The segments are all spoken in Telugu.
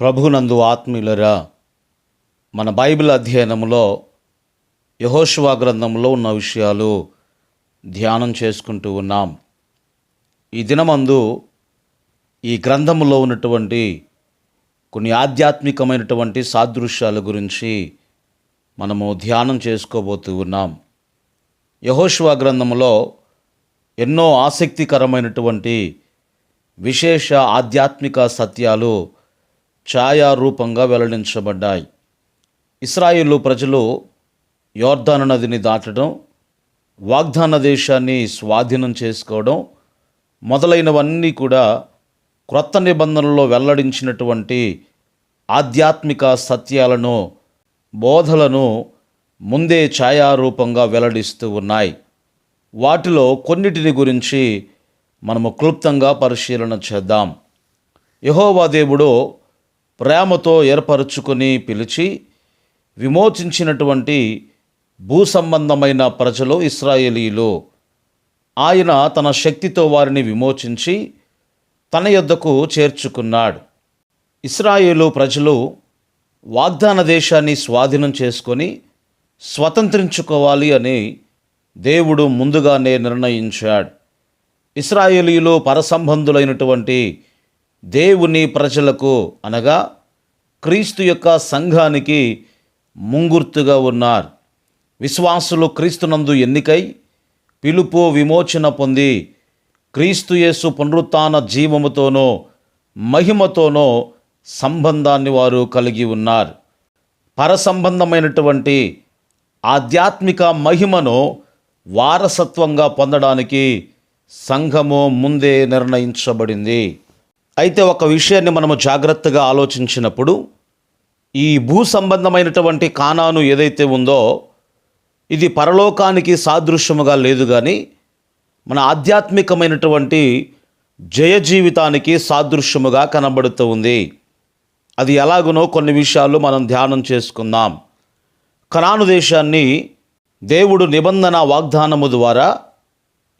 ప్రభునందు ఆత్మీయులరా మన బైబిల్ అధ్యయనంలో యహోశివా గ్రంథంలో ఉన్న విషయాలు ధ్యానం చేసుకుంటూ ఉన్నాం. ఈ దినమందు ఈ గ్రంథంలో ఉన్నటువంటి కొన్ని ఆధ్యాత్మికమైనటువంటి సాదృశ్యాల గురించి మనము ధ్యానం చేసుకోబోతూ ఉన్నాం. యహోశివా గ్రంథంలో ఎన్నో ఆసక్తికరమైనటువంటి విశేష ఆధ్యాత్మిక సత్యాలు ఛాయారూపంగా వెల్లడించబడ్డాయి. ఇస్రాయిలు ప్రజలు యోర్ధాను నదిని దాటడం వాగ్దాన దేశాన్ని స్వాధీనం చేసుకోవడం మొదలైనవన్నీ కూడా క్రొత్త నిబంధనలో వెల్లడించినటువంటి ఆధ్యాత్మిక సత్యాలను బోధలను ముందే ఛాయారూపంగా వెల్లడిస్తూ ఉన్నాయి. వాటిలో కొన్నిటిని గురించి మనము క్లుప్తంగా పరిశీలన చేద్దాం. యహోవా దేవుడు ప్రేమతో ఏర్పరచుకొని పిలిచి విమోచించినటువంటి భూ సంబంధమైన ప్రజలు ఇస్రాయేలీలు ఆయన తన శక్తితో వారిని విమోచించి తన యొద్దకు చేర్చుకున్నాడు. ఇస్రాయేలు ప్రజలు వాగ్దాన దేశాన్ని స్వాధీనం చేసుకొని స్వతంత్రించుకోవాలి అని దేవుడు ముందుగానే నిర్ణయించాడు. ఇస్రాయేలీలు పరసంబంధులైనటువంటి దేవుని ప్రజలకు అనగా క్రీస్తు యొక్క సంఘానికి ముంగుర్తుగా ఉన్నారు. విశ్వాసులు క్రీస్తునందు ఎన్నికై పిలుపు విమోచన పొంది క్రీస్తుయేసు పునరుత్న జీవముతోనో మహిమతోనో సంబంధాన్ని వారు కలిగి ఉన్నారు. పరసంబంధమైనటువంటి ఆధ్యాత్మిక మహిమను వారసత్వంగా పొందడానికి సంఘము ముందే నిర్ణయించబడింది. అయితే ఒక విషయాన్ని మనము జాగ్రత్తగా ఆలోచించినప్పుడు ఈ భూ సంబంధమైనటువంటి కానాను ఏదైతే ఉందో ఇది పరలోకానికి సాదృశ్యముగా లేదు కానీ మన ఆధ్యాత్మికమైనటువంటి జయ జీవితానికి సాదృశ్యముగా కనబడుతూ ఉంది. అది ఎలాగునో కొన్ని విషయాలు మనం ధ్యానం చేసుకుందాం. కనాను దేశాన్ని దేవుడు నిబంధన వాగ్దానము ద్వారా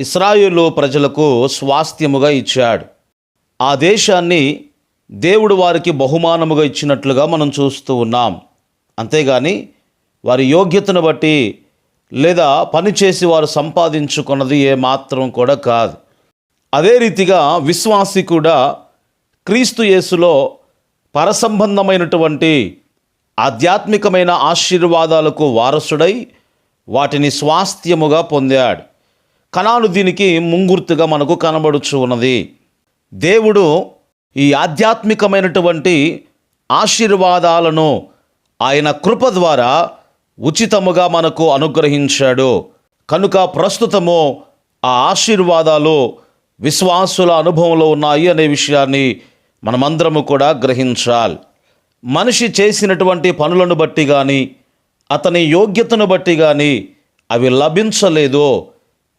ఇస్రాయేలు ప్రజలకు స్వాస్థ్యముగా ఇచ్చాడు. ఆ దేశాన్ని దేవుడు వారికి బహుమానముగా ఇచ్చినట్లుగా మనం చూస్తూ ఉన్నాం. అంతేగాని వారి యోగ్యతను బట్టి లేదా పనిచేసి వారు సంపాదించుకున్నది ఏమాత్రం కూడా కాదు. అదే రీతిగా విశ్వాసి కూడా క్రీస్తు యేసులో పరసంబంధమైనటువంటి ఆధ్యాత్మికమైన ఆశీర్వాదాలకు వారసుడై వాటిని స్వాస్థ్యముగా పొందాడు. కణాలు దీనికి ముంగుర్తుగా మనకు కనబడుచు ఉన్నది. దేవుడు ఈ ఆధ్యాత్మికమైనటువంటి ఆశీర్వాదాలను ఆయన కృప ద్వారా ఉచితముగా మనకు అనుగ్రహించాడు. కనుక ప్రస్తుతము ఆ ఆశీర్వాదాలు విశ్వాసుల అనుభవంలో ఉన్నాయి అనే విషయాన్ని మనమందరము కూడా గ్రహించాలి. మనిషి చేసినటువంటి పనులను బట్టి కానీ అతని యోగ్యతను బట్టి కానీ అవి లభించలేదు.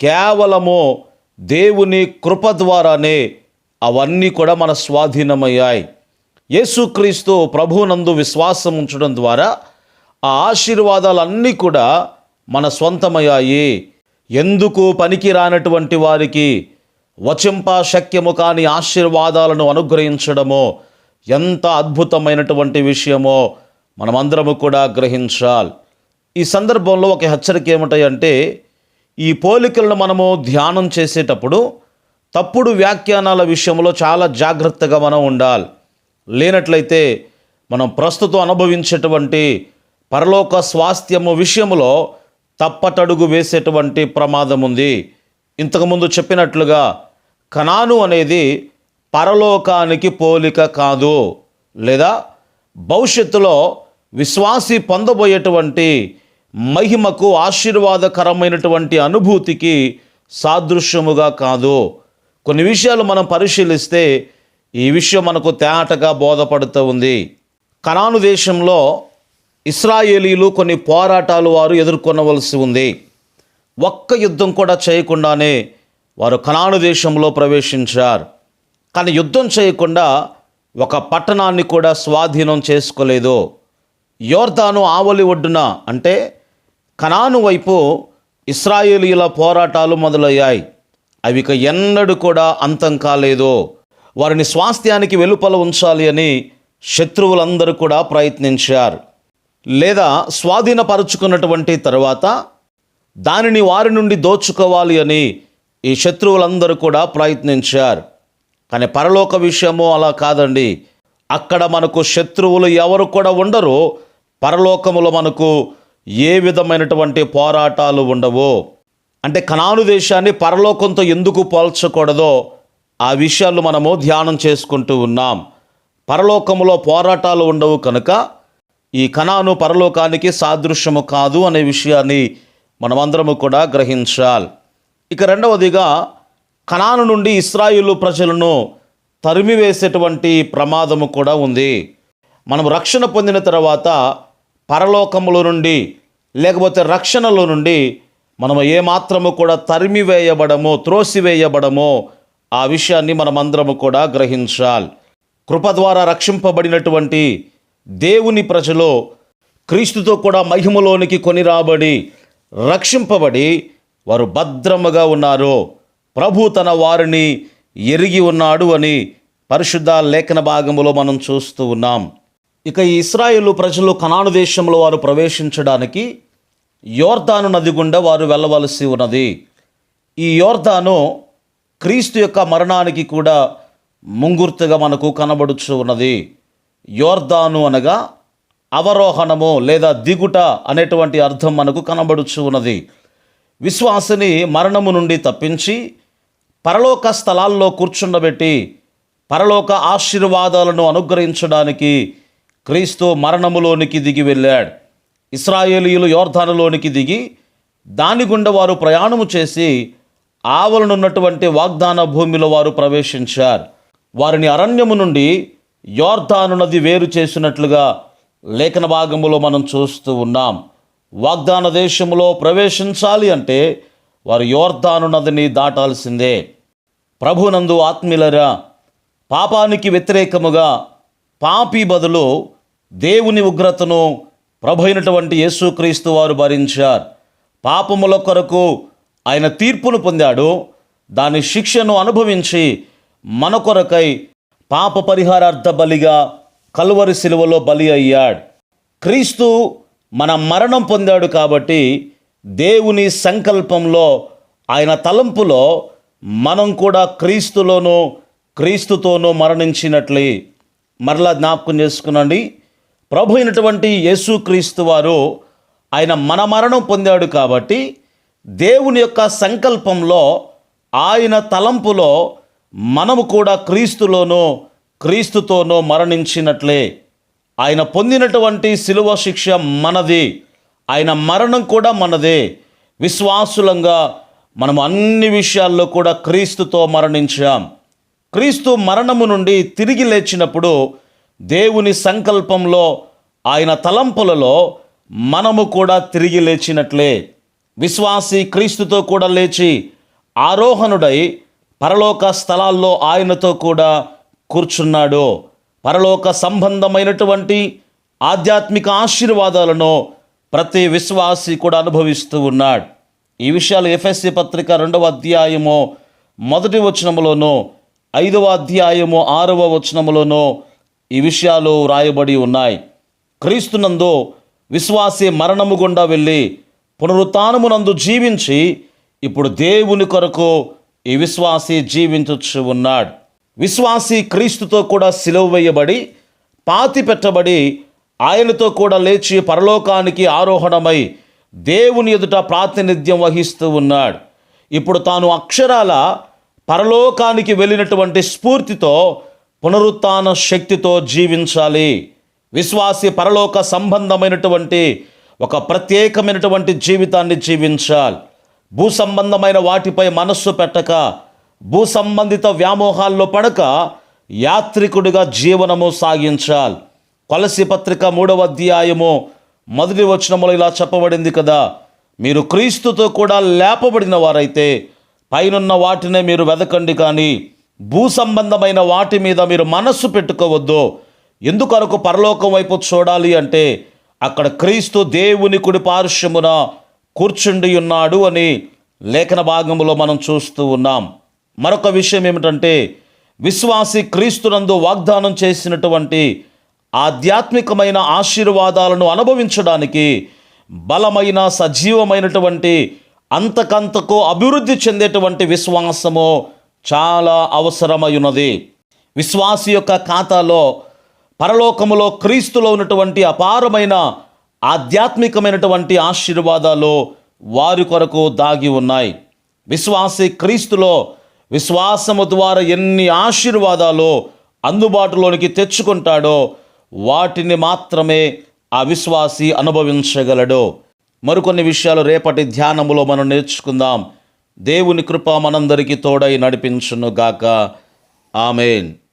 కేవలము దేవుని కృప ద్వారానే అవన్నీ కూడా మన స్వాధీనమయ్యాయి. యేసుక్రీస్తు ప్రభునందు విశ్వాసం ఉంచడం ద్వారా ఆ ఆశీర్వాదాలన్నీ కూడా మన సొంతమయ్యాయి ఎందుకు పనికి రానటువంటి వారికి వచింపా శక్యము కాని ఆశీర్వాదాలను అనుగ్రహించడమో ఎంత అద్భుతమైనటువంటి విషయమో మనమందరము కూడా గ్రహించాలి. ఈ సందర్భంలో ఒక హెచ్చరిక ఏమిటంటే ఈ పోలికలను మనము ధ్యానం చేసేటప్పుడు తప్పుడు వ్యాఖ్యానాల విషయంలో చాలా జాగ్రత్తగా మనం ఉండాలి. లేనట్లయితే మనం ప్రస్తుతం అనుభవించేటువంటి పరలోక స్వాస్థ్యము విషయంలో తప్పటడుగు వేసేటువంటి ప్రమాదం ఉంది. ఇంతకుముందు చెప్పినట్లుగా కనాను అనేది పరలోకానికి పోలిక కాదు. లేదా భవిష్యత్తులో విశ్వాసి పొందబోయేటువంటి మహిమకు ఆశీర్వాదకరమైనటువంటి అనుభూతికి సాదృశ్యముగా కాదు. కొన్ని విషయాలు మనం పరిశీలిస్తే ఈ విషయం మనకు తేటగా బోధపడుతూ ఉంది. కనాను దేశంలో ఇస్రాయేలీలు కొన్ని పోరాటాలు వారు ఎదుర్కొనవలసి ఉంది. ఒక్క యుద్ధం కూడా చేయకుండానే వారు కనాను దేశంలో ప్రవేశించారు. కానీ యుద్ధం చేయకుండా ఒక పట్టణాన్ని కూడా స్వాధీనం చేసుకోలేదు. యోర్దాను ఆవలి ఒడ్డున అంటే కనాను వైపు ఇస్రాయేలీల పోరాటాలు మొదలయ్యాయి. అవి ఇక ఎన్నడూ కూడా అంతం కాలేదో. వారిని స్వాస్థ్యానికి వెలుపల ఉంచాలి అని శత్రువులందరూ కూడా ప్రయత్నించారు. లేదా స్వాధీనపరుచుకున్నటువంటి తర్వాత దానిని వారి నుండి దోచుకోవాలి అని ఈ శత్రువులందరూ కూడా ప్రయత్నించారు. కానీ పరలోక విషయము అలా కాదండి. అక్కడ మనకు శత్రువులు ఎవరు కూడా ఉండరు. పరలోకములో మనకు ఏ విధమైనటువంటి పోరాటాలు ఉండవు. అంటే కణాను దేశాన్ని పరలోకంతో ఎందుకు పోల్చకూడదో ఆ విషయాలు మనము ధ్యానం చేసుకుంటూ ఉన్నాం. పరలోకములో పోరాటాలు ఉండవు కనుక ఈ కణాను పరలోకానికి సాదృశ్యము కాదు అనే విషయాన్ని మనమందరము కూడా గ్రహించాలి. ఇక రెండవదిగా కణాను నుండి ఇస్రాయిలు ప్రజలను తరిమివేసేటువంటి ప్రమాదము కూడా ఉంది. మనం రక్షణ పొందిన తర్వాత పరలోకములో నుండి లేకపోతే రక్షణలో నుండి మనము ఏమాత్రము కూడా తరిమివేయబడము త్రోసివేయబడము ఆ విషయాన్ని మనమందరము కూడా గ్రహించాలి. కృప ద్వారా రక్షింపబడినటువంటి దేవుని ప్రజలు క్రీస్తుతో కూడా మహిమలోనికి కొని రాబడి రక్షింపబడి వారు భద్రముగా ఉన్నారు. ప్రభు తన వారిని ఎరిగి ఉన్నాడు అని పరిశుద్ధ లేఖన భాగములో మనం చూస్తూ ఉన్నాం. ఇక ఈ ప్రజలు కనాను దేశంలో వారు ప్రవేశించడానికి యోర్దాను నది గుండా వారు వెళ్ళవలసి ఉన్నది. ఈ యోర్దాను క్రీస్తు యొక్క మరణానికి కూడా ముంగుర్తుగా మనకు కనబడుచు ఉన్నది. యోర్దాను అనగా అవరోహణము లేదా దిగుట అనేటువంటి అర్థం మనకు కనబడుచు ఉన్నది. విశ్వాసిని మరణము నుండి తప్పించి పరలోక స్థలాల్లో కూర్చుండబెట్టి పరలోక ఆశీర్వాదాలను అనుగ్రహించడానికి క్రీస్తు మరణములోనికి దిగి వెళ్ళాడు. ఇస్రాయేలీయులు యోర్ధానులోనికి దిగి దాని గుండా వారు ప్రయాణము చేసి ఆవలనున్నటువంటి వాగ్దాన భూమిలో వారు ప్రవేశించారు. వారిని అరణ్యము నుండి యోర్ధాను నది వేరు చేసినట్లుగా లేఖన భాగములో మనం చూస్తూ ఉన్నాం. వాగ్దాన దేశములో ప్రవేశించాలి అంటే వారు యోర్ధాను నదిని దాటాల్సిందే. ప్రభునందు ఆత్మీయులరా పాపానికి వ్యతిరేకముగా పాపి బదులు దేవుని ఉగ్రతను ప్రభు అయినటువంటి యేసుక్రీస్తు వారు భరించారు. పాపముల కొరకు ఆయన తీర్పును పొందాడు. దాని శిక్షను అనుభవించి మన కొరకై పాప పరిహారార్థ బలిగా కలువరి శిలువలో బలి అయ్యాడు. క్రీస్తు మన మరణం పొందాడు కాబట్టి దేవుని సంకల్పంలో ఆయన తలంపులో మనం కూడా క్రీస్తులోనూ క్రీస్తుతోనూ మరణించినట్లే. మరలా జ్ఞాపకం చేసుకునండి. ప్రభు అయినటువంటి యేసుక్రీస్తు వారు ఆయన మన మరణం పొందాడు కాబట్టి దేవుని యొక్క సంకల్పంలో ఆయన తలంపులో మనము కూడా క్రీస్తులోనో క్రీస్తుతోనో మరణించినట్లే. ఆయన పొందినటువంటి శిలువ శిక్ష మనది. ఆయన మరణం కూడా మనదే. విశ్వాసులంగా మనం అన్ని విషయాల్లో కూడా క్రీస్తుతో మరణించాం. క్రీస్తు మరణము నుండి తిరిగి లేచినప్పుడు దేవుని సంకల్పంలో ఆయన తలంపులలో మనము కూడా తిరిగి లేచినట్లే. విశ్వాసి క్రీస్తుతో కూడా లేచి ఆరోహణుడై పరలోక స్థలాల్లో ఆయనతో కూడా కూర్చున్నాడు. పరలోక సంబంధమైనటువంటి ఆధ్యాత్మిక ఆశీర్వాదాలను ప్రతి విశ్వాసి కూడా అనుభవిస్తూ ఉన్నాడు. ఈ విషయాలు ఎఫ్ఎస్సి పత్రిక రెండవ అధ్యాయము మొదటి వచనములోనూ ఐదవ అధ్యాయము ఆరవ వచనములోనూ ఈ విషయాలు వ్రాయబడి ఉన్నాయి. క్రీస్తునందు విశ్వాసి మరణము గుండా వెళ్ళి పునరుత్నమునందు జీవించి ఇప్పుడు దేవుని కొరకు ఈ విశ్వాసి జీవించచ్చు ఉన్నాడు. విశ్వాసి క్రీస్తుతో కూడా సిలువ వేయబడి పాతి పెట్టబడి ఆయనతో కూడా లేచి పరలోకానికి ఆరోహణమై దేవుని ఎదుట ప్రాతినిధ్యం వహిస్తూ ఉన్నాడు. ఇప్పుడు తాను అక్షరాల పరలోకానికి వెళ్ళినటువంటి స్ఫూర్తితో పునరుత్న శక్తితో జీవించాలి. విశ్వాసి పరలోక సంబంధమైనటువంటి ఒక ప్రత్యేకమైనటువంటి జీవితాన్ని జీవించాలి. భూ సంబంధమైన వాటిపై మనస్సు పెట్టక భూ సంబంధిత వ్యామోహాల్లో పడక యాత్రికుడిగా జీవనము సాగించాలి. కొలసి పత్రిక మూడవ అధ్యాయము మొదటి వచనములో ఇలా చెప్పబడింది కదా మీరు క్రీస్తుతో కూడా లేపబడిన వారైతే పైనున్న వాటినే మీరు వెదకండి కానీ భూ సంబంధమైన వాటి మీద మీరు మనస్సు పెట్టుకోవద్దు. ఎందుకరకు పరలోకం వైపు చూడాలి అంటే అక్కడ క్రీస్తు దేవుని కుడి పార్శ్వమున కూర్చుండి ఉన్నాడు అని లేఖన భాగంలో మనం చూస్తూ ఉన్నాం. మరొక విషయం ఏమిటంటే విశ్వాసి క్రీస్తునందు వాగ్దానం చేసినటువంటి ఆధ్యాత్మికమైన ఆశీర్వాదాలను అనుభవించడానికి బలమైన సజీవమైనటువంటి అంతకంతకు అభివృద్ధి చెందేటువంటి విశ్వాసము చాలా అవసరమైనది విశ్వాసి యొక్క ఖాతాలో పరలోకములో క్రీస్తులో ఉన్నటువంటి అపారమైన ఆధ్యాత్మికమైనటువంటి ఆశీర్వాదాలు వారి కొరకు దాగి ఉన్నాయి. విశ్వాసి క్రీస్తులో విశ్వాసము ద్వారా ఎన్ని ఆశీర్వాదాలు అందుబాటులోనికి తెచ్చుకుంటాడో వాటిని మాత్రమే ఆ విశ్వాసి అనుభవించగలడు. మరికొన్ని విషయాలు రేపటి ధ్యానములో మనం నేర్చుకుందాం. దేవుని కృప మనందరికీ తోడై నడిపించును గాక ఆమెన్.